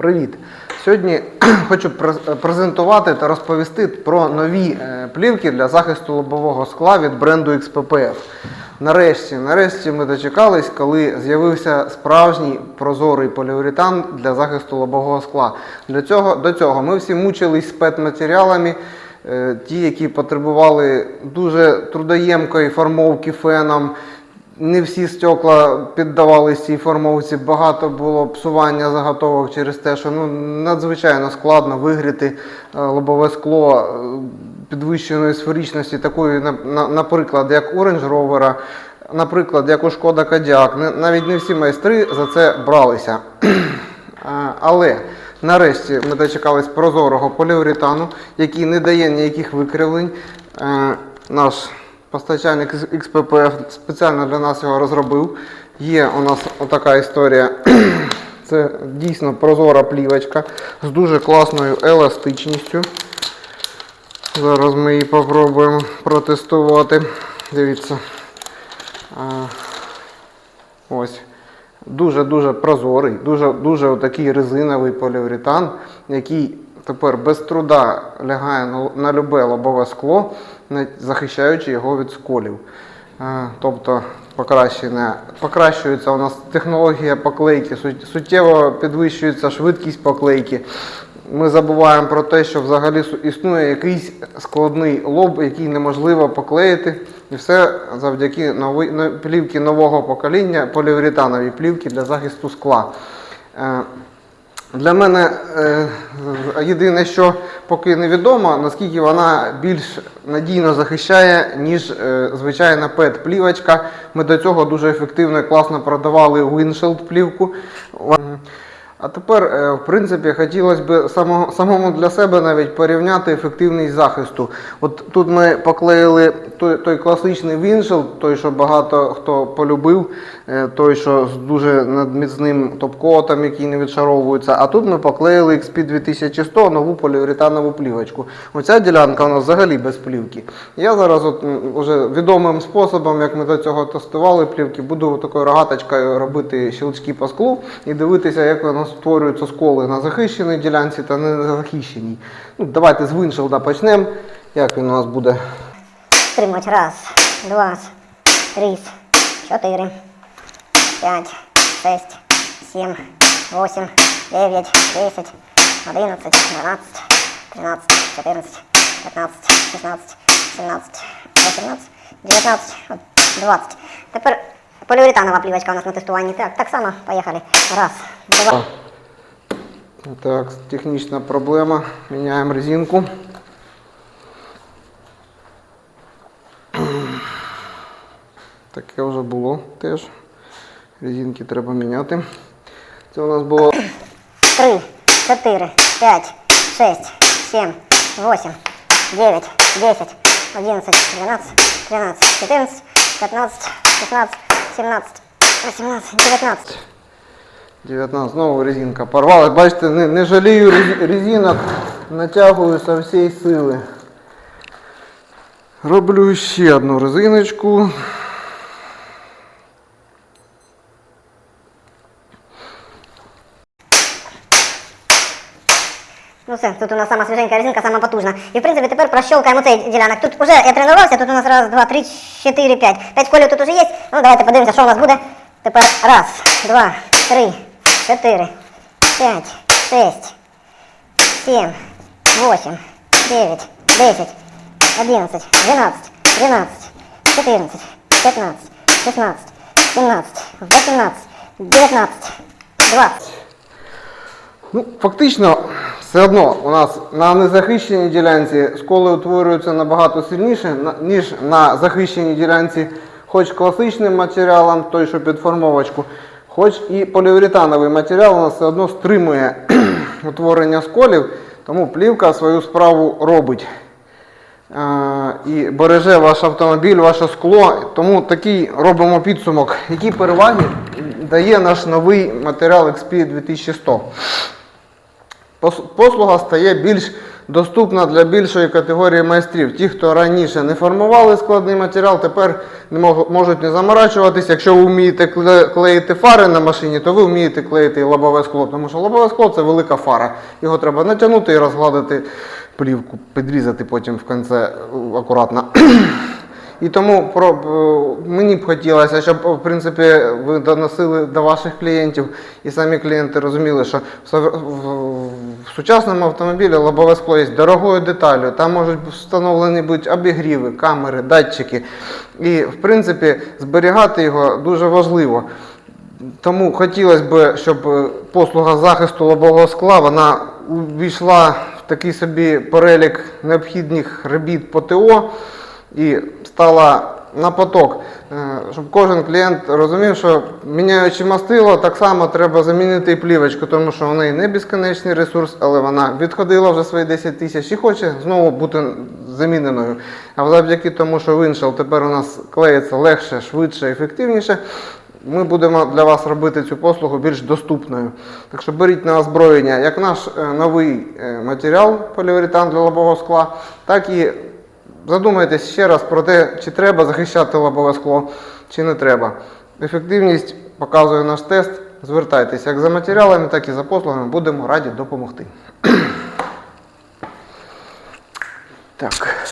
Привіт! Сьогодні хочу през- презентувати та розповісти про нові е, плівки для захисту лобового скла від бренду XPPF. Нарешті, нарешті ми дочекались, коли з'явився справжній прозорий поліуретан для захисту лобового скла. Для цього, до цього ми всі мучились з пет-матеріалами, е, ті, які потребували дуже трудоємкої формовки феном. Не всі стекла піддавалися цій формовці, багато було псування заготовок через те, що ну, надзвичайно складно вигріти е, лобове скло е, підвищеної сферичності, такої, на- на- наприклад, як у Range Rover, наприклад, як у Шкода Кодіак. Навіть не всі майстри за це бралися. Але нарешті ми дочекались прозорого поліуретану, який не дає ніяких викривлень. Е, Наш постачальник XPPF спеціально для нас його розробив. Є у нас отака історія. Це дійсно прозора плівочка з дуже класною еластичністю. Зараз ми її попробуємо протестувати. Дивіться. Ось. Дуже-дуже прозорий, дуже, дуже такий резиновий поліуретан, який тепер без труда лягає на, любе лобове скло, захищаючи його від сколів. Е, Тобто покращується у нас технологія поклейки, суттєво підвищується швидкість поклейки. Ми забуваємо про те, що взагалі існує якийсь складний лоб, який неможливо поклеїти. І все завдяки нови, но- плівки нового покоління, поліуретанові плівки для захисту скла. Для мене е, єдине, що поки невідомо, наскільки вона більш надійно захищає, ніж е, звичайна PET-плівочка. Ми до цього дуже ефективно і класно продавали Windshield плівку. А тепер, е, в принципі, хотілося б самому для себе навіть порівняти ефективність захисту. От тут ми поклеїли той, той класичний Windshield, той, що багато хто полюбив, е, той, що з дуже надміцним топкотом, який не відшаровується. А тут ми поклеїли XP 2100 нову поліуретанову плівочку. Оця ділянка у нас взагалі без плівки. Я зараз от, уже відомим способом, як ми до цього тестували плівки, буду такою рогаточкою робити щелчки по склу і дивитися, як нас створюються сколи на захищеній ділянці та не захищеній. Ну, давайте з виншилда почнемо. Як він у нас буде? Стримать. Раз, два, три, четыре, пять, шесть, семь, восемь, девять, десять, одиннадцать, двенадцать, тринадцать, четырнадцать, пятнадцать, шестнадцать, семнадцать, восемнадцать, девятнадцать, двадцать. Тепер поліуретанова плівочка у нас на тестуванні. Так, так само, поїхали. Раз, два. Так, технічна проблема. Міняємо резинку. Таке вже було теж. Резинки треба міняти. Це у нас було Три, четыре, пять, шесть, семь, восемь, девять, десять, одиннадцать, двенадцать, тринадцать, четырнадцать, пятнадцать, шестнадцать, семнадцать, восемнадцать, девятнадцать. 19. Знову резинка порвалась. Бачите, не, не жалію рез- резинок, натягую со всієї сили. Роблю ще одну резиночку. Ну все, тут у нас сама свіженька резинка, сама потужна. І в принципі тепер прощолкаємо цей ділянок. Тут уже я тренувався, тут у нас раз, два, три, чотири, п'ять. П'ять колів тут уже є. Ну давайте подивимося, що у нас буде. Тепер раз, два, три, чотири, п'ять, шесть, сім, восемь, девять, десять, одиннадцать, двенадцать, тринадцать, четырнадцать, пятнадцать, шестнадцать, семнадцать, восемнадцать, девятнадцать, двадцать. Ну, фактично, Все одно у нас на незахищеній ділянці сколи утворюються набагато сильніше, ніж на захищеній ділянці, хоч класичним матеріалом, той, що під формовочку, хоч і поліуретановий матеріал у нас все одно стримує утворення сколів, тому плівка свою справу робить. І береже ваш автомобіль, ваше скло. Тому такий робимо підсумок, які переваги дає наш новий матеріал XP 2100. Пос- Послуга стає більш доступна для більшої категорії майстрів. Ті, хто раніше не формували складний матеріал, тепер можуть не заморачуватись. Якщо ви вмієте клеїти фари на машині, то ви вмієте клеїти лобове скло, тому що лобове скло це велика фара. Його треба натягнути і розгладити плівку, підрізати потім в кінці е, акуратно. І тому е, мені б хотілося, щоб в принципі ви доносили до ваших клієнтів і самі клієнти розуміли, що в сучасному автомобілі лобове скло є дорогою деталю. Там можуть встановлені бути обігріви, камери, датчики. І в принципі зберігати його дуже важливо. Тому хотілося б, щоб е, послуга захисту лобового скла вона увійшла в такий собі перелік необхідних робіт по ТО і стала на поток, Е, щоб кожен клієнт розумів, що міняючи мастило, так само треба замінити і плівочку, тому що в неї не безконечний ресурс, але вона відходила вже свої 10 тисяч і хоче знову бути заміненою. А завдяки тому, що Winshell тепер у нас клеїться легше, швидше, ефективніше, ми будемо для вас робити цю послугу більш доступною. Так що беріть на озброєння як наш е, новий е, матеріал поліуретан для лобового скла, так і задумайтесь ще раз про те, чи треба захищати лобове скло, чи не треба. Ефективність показує наш тест. Звертайтеся як за матеріалами, так і за послугами. Будемо раді допомогти. Так.